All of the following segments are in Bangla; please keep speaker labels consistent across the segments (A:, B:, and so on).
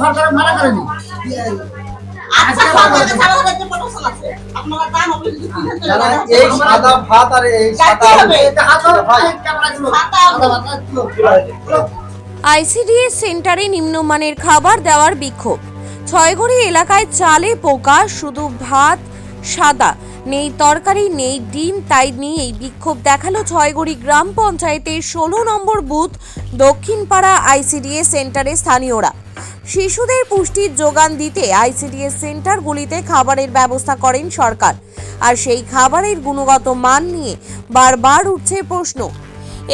A: সরকার মানা করেনি।
B: আচ্ছা।
C: এই সাদা ভাত আর এই সাদা।
D: আইসিডিএস সেন্টারে নিম্নমানের খাবার দেওয়ার বিক্ষোভ। ছয়ঘড়ি এলাকায় চালে পোকা শুধু ভাত সাদা। নেই তরকারি, নেই ডিম, তাই নিয়েই বিক্ষোভ দেখাল ছয়ঘড়ি গ্রাম পঞ্চায়েতের ষোলো নম্বর বুথ দক্ষিণপাড়া আইসিডিএস সেন্টারে স্থানীয়রা। শিশুদের পুষ্টির যোগান দিতে আইসিডিএস সেন্টারগুলিতে খাবারের ব্যবস্থা করেন সরকার। আর সেই খাবারের গুণগত মান নিয়ে বারবার উঠছে প্রশ্ন।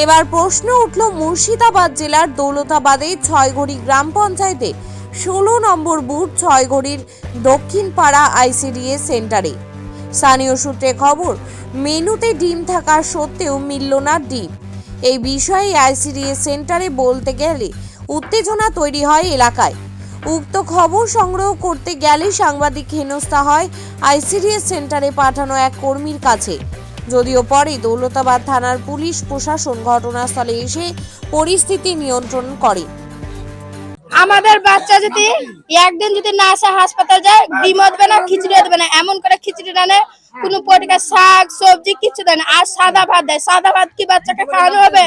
D: এবার প্রশ্ন উঠল মুর্শিদাবাদ জেলার দৌলতাবাদে ছয়ঘড়ি গ্রাম পঞ্চায়েতে ষোলো নম্বর বুথ ছয়ঘড়ির দক্ষিণ পাড়া আইসিডিএস সেন্টারে। স্থানীয় সূত্রে খবর, মেনুতে ডিম থাকা সত্ত্বেও মিলল না ডিম। এই বিষয়ে আইসিডিএস সেন্টারে বলতে গেলে উত্তেজনা তৈরি হয় এলাকায়। উক্ত খবর সংগ্রহ করতে গেলে সাংবাদিক হেনস্থা হয় আইসিডিএস সেন্টারে পাঠানো এক কর্মীর কাছে। যদিও পরে দৌলতাবাদ থানার পুলিশ প্রশাসন ঘটনাস্থলে এসে পরিস্থিতি নিয়ন্ত্রণ করে।
E: আমাদের বাচ্চা যদি একদিন যদি না আসে হাসপাতাল যায় ডিমও দেবে না খিচুড়ি দেবে না। এমন করে খিচুড়ি রানে কোনো পটিকা শাক সবজি কিছু দেয় না। আর সাদা ভাত দেয়। সাদা ভাত কি বাচ্চাকে খাওয়ানো হবে?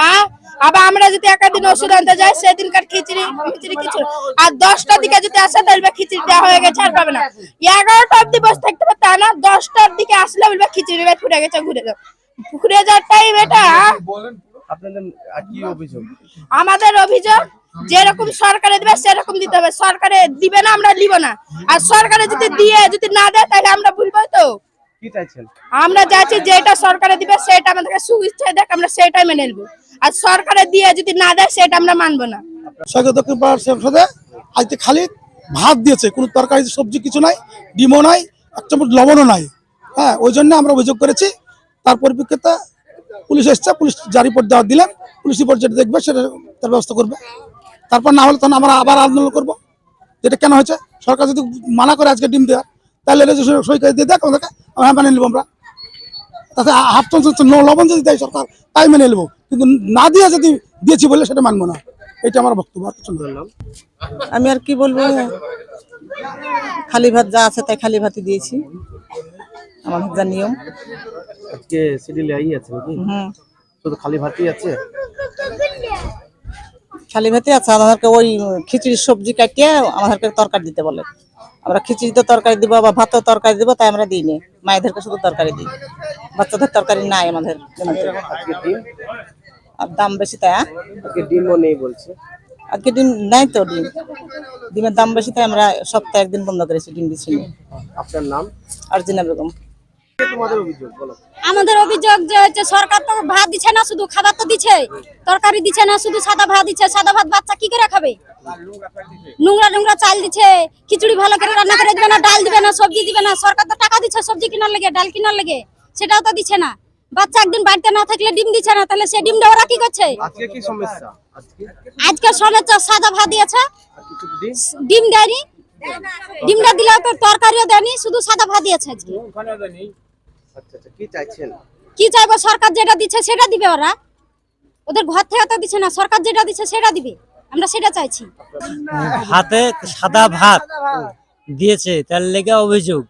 E: হ্যাঁ আবার আমরা যদি একদিন ওষুধ আনতে যাই সেদিনকার খিচুড়ি খিচুড়ি কিছু। আর দশটার দিকে যদি আসে তাহলে খিচুড়ি দেওয়া হয়ে গেছে আর পাবে না। এগারোটা অব্দি বসে থাকতে পারে তা না দশটার দিকে আসলে বলবে খিচুড়ি ভাত ফুটে গেছে ঘুরে যাও। ঘুরে যাওয়ার টাইম এটা?
F: আপনাদের কি অভিযোগ?
E: আমাদের অভিযোগ যেরকম সরকারে দিবে সেরকম দিতে হবে। সরকারে দিবে না আমরা নিব না। আর সরকারে যদি দিয়ে যদি না দেয় তাহলে আমরা ভুলবো তো। আমরা যাচ্ছি যেটা সরকারে দিবে সেটা আমাদেরকে সুইচ্ছা দেখ আমরা সেটাই মেনে নেব। আর সরকারে দিয়ে যদি না দেয় সেটা আমরা মানবো না।
G: সরকার দক্ষিণ পাড়ার সংসদে আজকে খালি ভাত দিয়েছে। কোনো তরকারি সবজি কিছু নাই ডিমও নাই এক চামচ লবণও নাই। হ্যাঁ ওই জন্য আমরা অভিযোগ করেছি। তার পরিপ্রেক্ষিতে পুলিশ এসছে পুলিশ যা রিপোর্ট দেওয়া দিলেন। পুলিশ রিপোর্ট যেটা দেখবে সেটা তার ব্যবস্থা করবে। তারপর না হলে তখন আমরা আবার আন্দোলন করব। যেটা কেন হয়েছে? সরকার যদি মানা করে আজকে ডিম দেওয়ার তাহলে রেজিস্ট্রেশন সই করে দিয়ে দেখ আমাদেরকে আমরা মেনে নেব আমরা। তাতে হাফ চামচ ন লবণ যদি দেয় সরকার তাই মেনে নেব। কিন্তু না দিয়ে যদি দিয়েছি বলে সেটা মানবো না। এটা আমার বক্তব্য
H: আমি আর কি বলব? খালি ভাত যা আছে তাই খালি ভাতই দিয়েছি। আমাদের যা নিয়ম।
F: আজকে সিডিলে আই আছে নাকি?
H: হুম।
F: শুধু খালি ভাতই আছে?
H: খালি ভাতই আছে আমাদেরকে ওই খিচুড়ির সবজি কাটিয়ে আমাদেরকে তরকারি দিতে বলে। আমরা খিচুড়িতে তরকারি দিব বা ভাতেও তরকারি দিব তাই আমরা দিই নি মায়েদেরকে শুধু তরকারি দিই। বাচ্চাদের তরকারি নাই আমাদের। আর দাম বেশি তাই হ্যাঁ?
F: ডিমও নেই বলছে।
H: আজকে ডিম নাই তো ডিম। ডিমের দাম বেশি তাই আমরা সপ্তাহে একদিন বন্ধ করেছি ডিম দিচ্ছি
F: আপনার নাম?
H: আর্জিনা বেগম।
I: আমাদের অভিযোগ যে হচ্ছে সরকার তো ভাত দিচ্ছে না শুধু খাবার তো দিচ্ছে তরকারি দিচ্ছে না শুধু সাদা ভাত দিচ্ছে সাদা ভাত বাচ্চা কি করে খাবে? নোংরা নোংরা চাল দিচ্ছে খিচুড়ি ভালো করে রান্না করে দিবে না ডাল দিবে না সবজি দিবে না। সরকার তো টাকা দিচ্ছে সবজি কেনার লেগে ডাল কেনার লেগে। সেটাও তো দিচ্ছে না। বাচ্চা একদিন বাড়িতে না থাকলে ডিম দিচ্ছে না তাহলে সে ডিমটা ওরা কি করছে?
F: আজকে কি সমস্যা? আজকে?
I: আজকে সমস্যা সাদা ভাত দিয়েছে।
F: ডিম
I: ডিম দেয়নি। ডিমটা দিলে তো তরকারিও দেয়নি শুধু সাদা ভাত দিয়েছে আজকে।
F: আচ্ছা আচ্ছা কি চাইছেন?
I: কি চাইব সরকার যেটা দিচ্ছে সেটা দিবে ওরা। ওদের ঘর থেকে তো দিচ্ছে না সরকার যেটা দিচ্ছে সেটা দিবে। আমরা সেটা চাইছি।
J: ভাতে সাদা ভাত দিয়েছে তার লেগে অভিযোগ।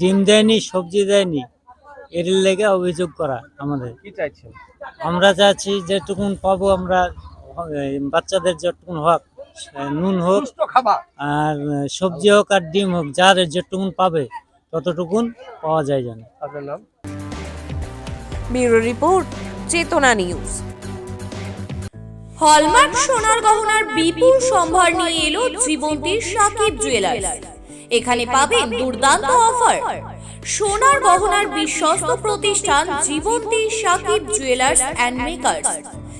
J: ডিম দেয়নি সবজি দেয়নি এর লেগে অভিযোগ করা আমাদের।
F: কি চাইছেন?
J: আমরা চাচ্ছি যেটুকুন পাবো আমরা বাচ্চাদের যেটুকুন হোক। নুন হোক আর সবজি হোক আর ডিম হোক যার যেটুকুন পাবে ততটুকুন পাওয়া যায় যেন।
F: আপনার নাম?
D: Bureau report Chetana news. Hallmark সোনার গহনার বিপুল সম্ভার নিয়ে এলো জীবন্তীর সাকিব জুয়েলার্স এখানে পাবেন দুর্দান্ত অফার সোনার গহনার বিশ্বস্ত প্রতিষ্ঠান Jibanti Sakib jewellers and makers